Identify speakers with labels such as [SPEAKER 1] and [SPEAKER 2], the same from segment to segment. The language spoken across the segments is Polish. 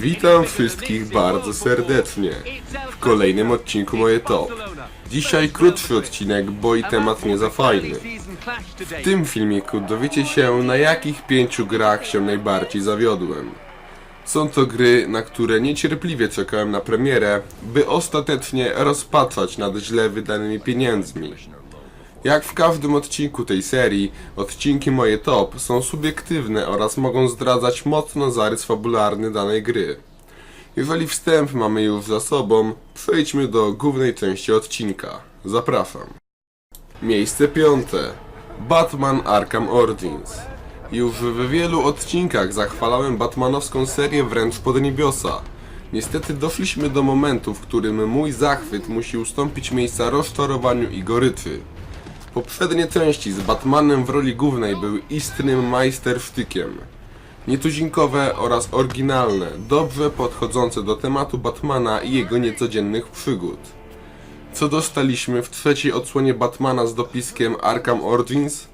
[SPEAKER 1] Witam wszystkich bardzo serdecznie w kolejnym odcinku Moje Top. Dzisiaj krótszy odcinek, bo i temat nie za fajny. W tym filmiku dowiecie się na jakich pięciu grach się najbardziej zawiodłem. Są to gry, na które niecierpliwie czekałem na premierę, by ostatecznie rozpatrzeć nad źle wydanymi pieniędzmi. Jak w każdym odcinku tej serii, odcinki moje top są subiektywne oraz mogą zdradzać mocno zarys fabularny danej gry. Jeżeli wstęp mamy już za sobą, przejdźmy do głównej części odcinka. Zapraszam. Miejsce piąte. Batman Arkham Origins. Już w wielu odcinkach zachwalałem Batmanowską serię wręcz pod niebiosa. Niestety doszliśmy do momentu, w którym mój zachwyt musi ustąpić miejsca rozczarowaniu i goryczy. Poprzednie części z Batmanem w roli głównej były istnym majstersztykiem. Nietuzinkowe oraz oryginalne, dobrze podchodzące do tematu Batmana i jego niecodziennych przygód. Co dostaliśmy w trzeciej odsłonie Batmana z dopiskiem Arkham Origins?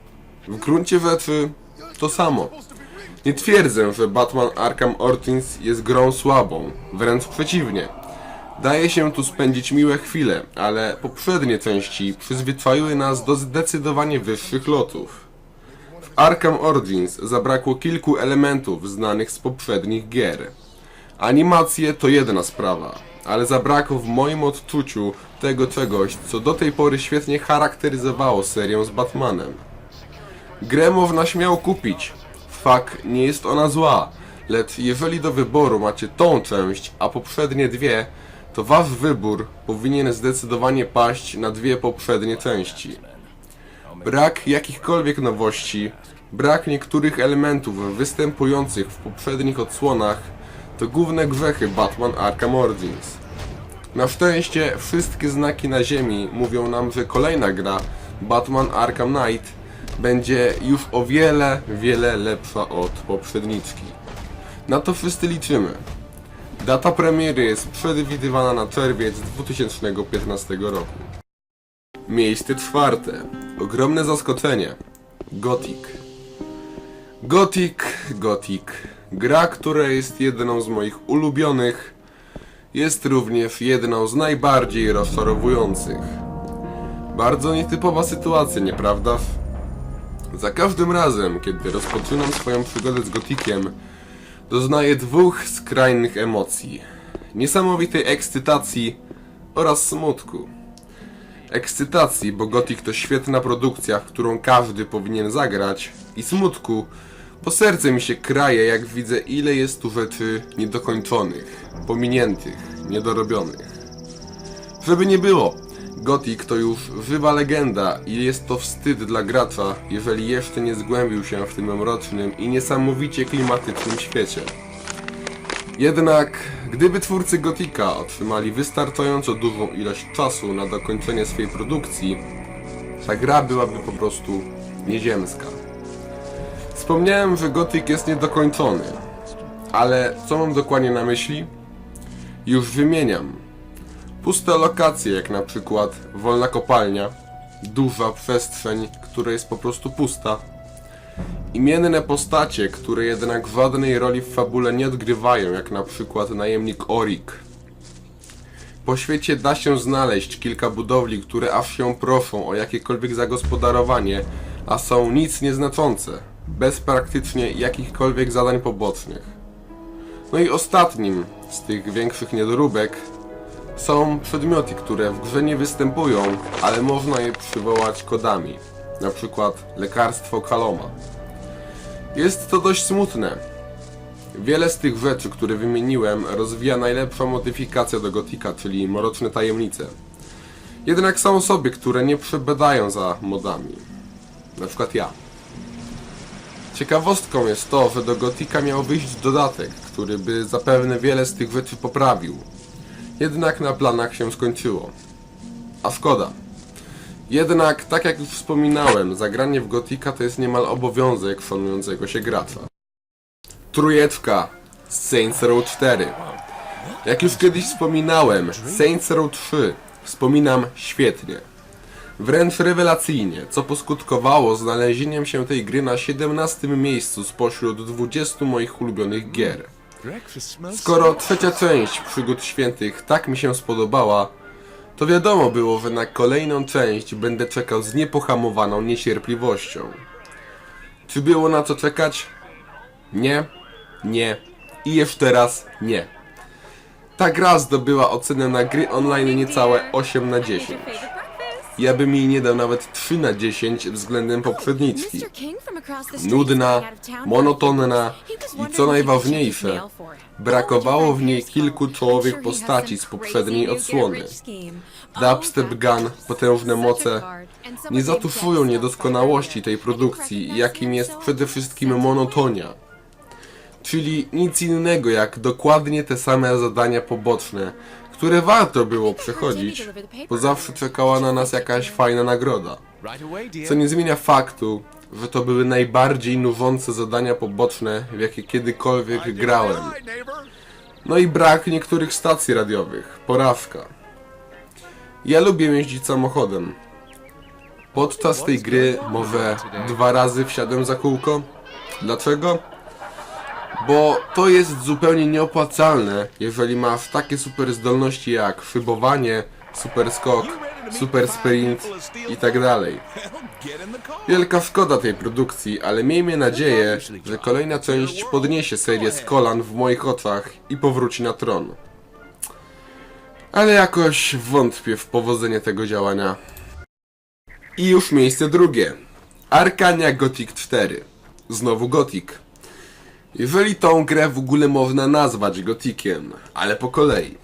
[SPEAKER 1] W gruncie rzeczy to samo. Nie twierdzę, że Batman Arkham Origins jest grą słabą, wręcz przeciwnie. Daje się tu spędzić miłe chwile, ale poprzednie części przyzwyczaiły nas do zdecydowanie wyższych lotów. W Arkham Origins zabrakło kilku elementów znanych z poprzednich gier. Animacje to jedna sprawa, ale zabrakło w moim odczuciu tego czegoś, co do tej pory świetnie charakteryzowało serię z Batmanem. Grę można śmiało kupić. Fakt, nie jest ona zła, lecz jeżeli do wyboru macie tą część, a poprzednie dwie, to wasz wybór powinien zdecydowanie paść na dwie poprzednie części. Brak jakichkolwiek nowości, brak niektórych elementów występujących w poprzednich odsłonach to główne grzechy Batman Arkham Origins. Na szczęście wszystkie znaki na ziemi mówią nam, że kolejna gra, Batman Arkham Knight, będzie już o wiele, wiele lepsza od poprzedniczki. Na to wszyscy liczymy. Data premiery jest przewidywana na czerwiec 2015 roku. Miejsce czwarte. Ogromne zaskoczenie. Gothic. Gothic, Gothic. Gra, która jest jedną z moich ulubionych, jest również jedną z najbardziej rozczarowujących. Bardzo nietypowa sytuacja, nieprawdaż? Za każdym razem, kiedy rozpoczynam swoją przygodę z Gotikiem, doznaję dwóch skrajnych emocji. Niesamowitej ekscytacji oraz smutku. Ekscytacji, bo Gothic to świetna produkcja, w którą każdy powinien zagrać i smutku, bo serce mi się kraje, jak widzę ile jest tu rzeczy niedokończonych, pominiętych, niedorobionych. Żeby nie było, Gothic to już żywa legenda i jest to wstyd dla gracza, jeżeli jeszcze nie zgłębił się w tym mrocznym i niesamowicie klimatycznym świecie. Jednak, gdyby twórcy Gotika otrzymali wystarczająco dużą ilość czasu na dokończenie swojej produkcji, ta gra byłaby po prostu nieziemska. Wspomniałem, że Gothic jest niedokończony, ale co mam dokładnie na myśli? Już wymieniam. Puste lokacje, jak na przykład wolna kopalnia, duża przestrzeń, która jest po prostu pusta. Imienne postacie, które jednak żadnej roli w fabule nie odgrywają, jak na przykład najemnik Orik. Po świecie da się znaleźć kilka budowli, które aż się proszą o jakiekolwiek zagospodarowanie, a są nic nieznaczące, bez praktycznie jakichkolwiek zadań pobocznych. No i ostatnim z tych większych niedoróbek są przedmioty, które w grze nie występują, ale można je przywołać kodami. Na przykład lekarstwo Kaloma. Jest to dość smutne. Wiele z tych rzeczy, które wymieniłem, rozwija najlepsza modyfikacja do Gotika, czyli Mroczne Tajemnice. Jednak są osoby, które nie przebadają za modami. Na przykład ja. Ciekawostką jest to, że do Gotika miał wyjść dodatek, który by zapewne wiele z tych rzeczy poprawił. Jednak na planach się skończyło. A szkoda. Jednak, tak jak już wspominałem, zagranie w Gotika to jest niemal obowiązek szanującego się gracza. Trójeczka. Saints Row 4. Jak już kiedyś wspominałem, Saints Row 3 wspominam świetnie. Wręcz rewelacyjnie, co poskutkowało znalezieniem się tej gry na 17 miejscu spośród 20 moich ulubionych gier. Skoro trzecia część Przygód Świętych tak mi się spodobała, to wiadomo było, że na kolejną część będę czekał z niepohamowaną niecierpliwością. Czy było na co czekać? Nie, nie i jeszcze raz nie. Ta gra zdobyła ocenę na gry online niecałe 8 na 10. Ja bym jej nie dał nawet 3 na 10 względem poprzedniczki.
[SPEAKER 2] Nudna, monotonna i co najważniejsze,
[SPEAKER 1] brakowało w niej kilku czołowych postaci z poprzedniej odsłony. Dubstep Gun, potężne moce, nie zatuszują niedoskonałości tej produkcji, jakim jest przede wszystkim monotonia. Czyli nic innego jak dokładnie te same zadania poboczne, które warto było przechodzić, bo zawsze czekała na nas jakaś fajna nagroda. Co nie zmienia faktu, że to były najbardziej nużące zadania poboczne, w jakie kiedykolwiek grałem. No i brak niektórych stacji radiowych. Porażka. Ja lubię jeździć samochodem. Podczas tej gry może dwa razy wsiadłem za kółko. Dlaczego? Bo to jest zupełnie nieopłacalne, jeżeli masz takie super zdolności jak szybowanie, super skok, super sprint i tak dalej. Wielka szkoda tej produkcji, ale miejmy nadzieję, że kolejna część podniesie serię z kolan w moich oczach i powróci na tron. Ale jakoś wątpię w powodzenie tego działania. I już miejsce drugie. Arkania Gothic 4. Znowu Gothic. Jeżeli tą grę w ogóle można nazwać Gotikiem, ale po kolei.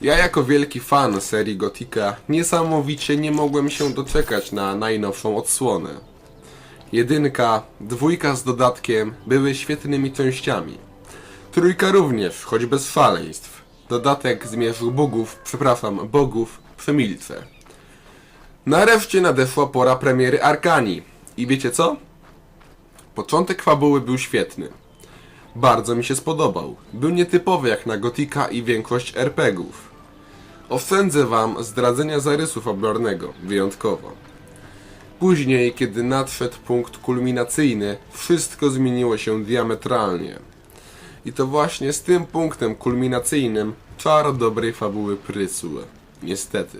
[SPEAKER 1] Ja jako wielki fan serii Gotika niesamowicie nie mogłem się doczekać na najnowszą odsłonę. Jedynka, dwójka z dodatkiem były świetnymi częściami. Trójka również, choć bez szaleństw. Dodatek zmierzył bogów, przepraszam, bogów, przemilczę. Nareszcie nadeszła pora premiery Arkanii. I wiecie co? Początek fabuły był świetny. Bardzo mi się spodobał. Był nietypowy jak na Gotika i większość RPGów. Oszczędzę wam zdradzenia zarysu fabularnego, wyjątkowo. Później, kiedy nadszedł punkt kulminacyjny, wszystko zmieniło się diametralnie. I to właśnie z tym punktem kulminacyjnym czar dobrej fabuły prysł. Niestety.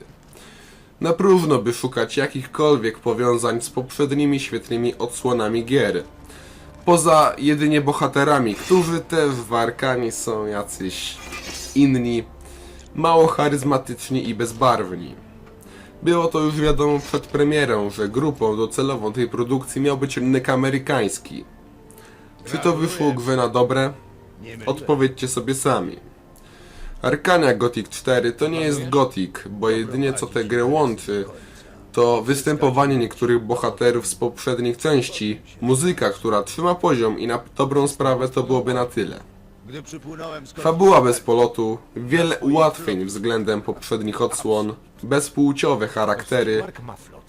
[SPEAKER 1] Na próżno by szukać jakichkolwiek powiązań z poprzednimi świetnymi odsłonami gier. Poza jedynie bohaterami, którzy też w Arkanii są jacyś inni, mało charyzmatyczni i bezbarwni. Było to już wiadomo przed premierą, że grupą docelową tej produkcji miał być rynek amerykański. Czy to wyszło grze na dobre? Odpowiedzcie sobie sami. Arkania Gothic 4 to nie jest Gothic, bo jedynie co tę grę łączy to występowanie niektórych bohaterów z poprzednich części, muzyka, która trzyma poziom i na dobrą sprawę to byłoby na tyle. Fabuła bez polotu, wiele ułatwień względem poprzednich odsłon, bezpłciowe charaktery,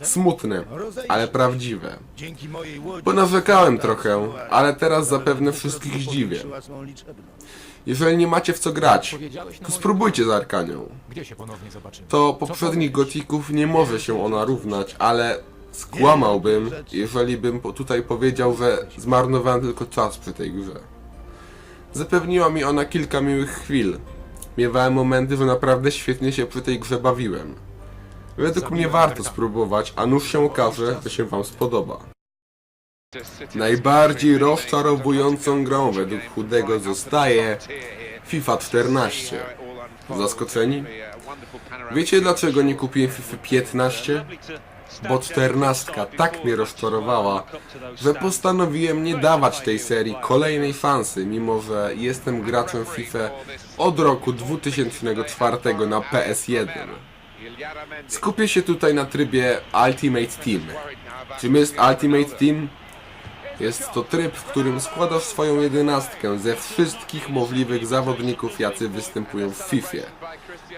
[SPEAKER 1] smutne, ale prawdziwe.
[SPEAKER 3] Łodzi
[SPEAKER 1] Ponarzekałem trochę, ale teraz zapewne wszystkich zdziwię. Jeżeli nie macie w co grać, to spróbujcie z Arkanią. To poprzednich gotików nie może się ona równać, ale skłamałbym, jeżeli bym tutaj powiedział, że zmarnowałem tylko czas przy tej grze. Zapewniła mi ona kilka miłych chwil. Miewałem momenty, że naprawdę świetnie się przy tej grze bawiłem. Według mnie warto spróbować, a nuż się okaże, że się wam spodoba. Najbardziej rozczarowującą grą według Chudego zostaje FIFA 14. Zaskoczeni? Wiecie dlaczego nie kupiłem FIFA 15? Bo 14 tak mnie rozczarowała, że postanowiłem nie dawać tej serii kolejnej szansy, mimo że jestem graczem FIFA od roku 2004 na PS1. Skupię się tutaj na trybie Ultimate Team. Czym jest Ultimate Team? Jest to tryb, w którym składasz swoją jedenastkę ze wszystkich możliwych zawodników, jacy występują w FIFA.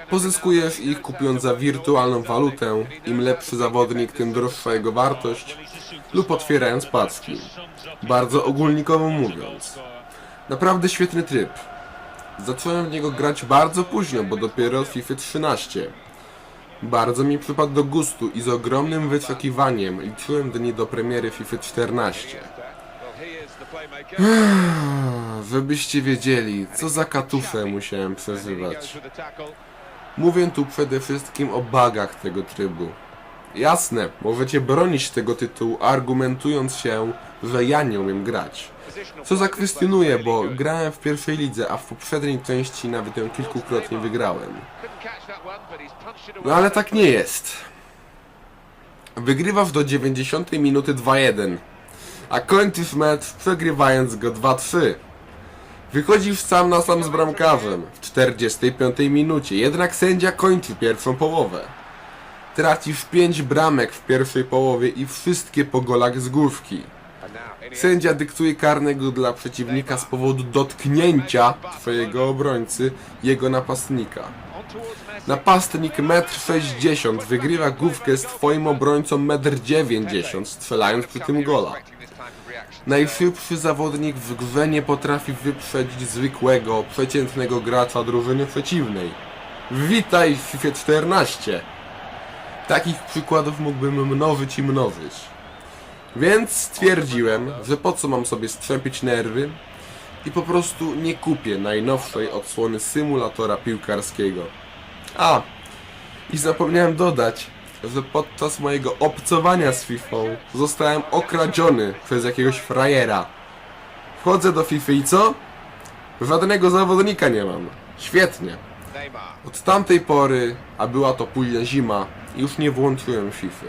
[SPEAKER 1] Pozyskujesz ich kupując za wirtualną walutę, im lepszy zawodnik, tym droższa jego wartość, lub otwierając paczki. Bardzo ogólnikowo mówiąc. Naprawdę świetny tryb. Zacząłem w niego grać bardzo późno, bo dopiero od FIFA 13. Bardzo mi przypadł do gustu i z ogromnym wyczekiwaniem liczyłem dni do premiery FIFA 14. Żebyście wiedzieli, co za katufę musiałem przeżywać. Mówię tu przede wszystkim o bugach tego trybu. Jasne, możecie bronić tego tytułu argumentując się, że ja nie umiem grać. Co zakwestionuję, bo grałem w pierwszej lidze, a w poprzedniej części nawet ją kilkukrotnie wygrałem. No ale tak nie jest. Wygrywasz do 90 minuty 2-1, a kończysz mecz przegrywając go 2-3. Wychodzisz sam na sam z bramkarzem w 45 minucie, jednak sędzia kończy pierwszą połowę. Tracisz 5 bramek w pierwszej połowie i wszystkie po golach z główki. Sędzia dyktuje karnego dla przeciwnika z powodu dotknięcia twojego obrońcy jego napastnika. Napastnik 1,60 m wygrywa główkę z twoim obrońcą 1,90 m strzelając przy tym gola. Najszybszy zawodnik w grze nie potrafi wyprzedzić zwykłego, przeciętnego gracza drużyny przeciwnej. Witaj w FIFA 14! Takich przykładów mógłbym mnożyć i mnożyć. Więc stwierdziłem, że po co mam sobie strzępić nerwy i po prostu nie kupię najnowszej odsłony symulatora piłkarskiego. A, i zapomniałem dodać, że podczas mojego obcowania z FIFA zostałem okradziony przez jakiegoś frajera. Wchodzę do FIFA i co? Żadnego zawodnika nie mam. Świetnie. Od tamtej pory, a była to późna zima, już nie włączyłem FIFA.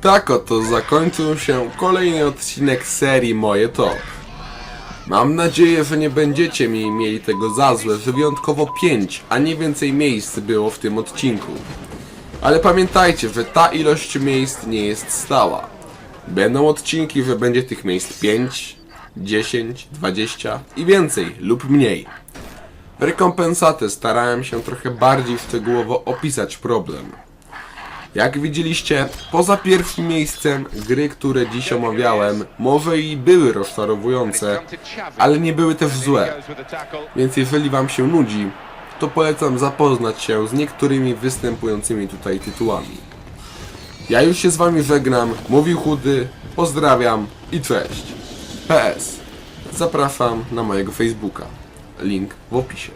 [SPEAKER 1] Tak oto zakończył się kolejny odcinek serii Moje Top. Mam nadzieję, że nie będziecie mi mieli tego za złe, że wyjątkowo 5, a nie więcej miejsc było w tym odcinku. Ale pamiętajcie, że ta ilość miejsc nie jest stała. Będą odcinki, że będzie tych miejsc 5, 10, 20 i więcej lub mniej. Rekompensatę starałem się trochę bardziej szczegółowo opisać problem. Jak widzieliście, poza pierwszym miejscem, gry, które dziś omawiałem, może i były rozczarowujące, ale nie były też złe. Więc jeżeli wam się nudzi, to polecam zapoznać się z niektórymi występującymi tutaj tytułami. Ja już się z wami żegnam, mówił Chudy, pozdrawiam i cześć. PS. Zapraszam na mojego Facebooka. Link w opisie.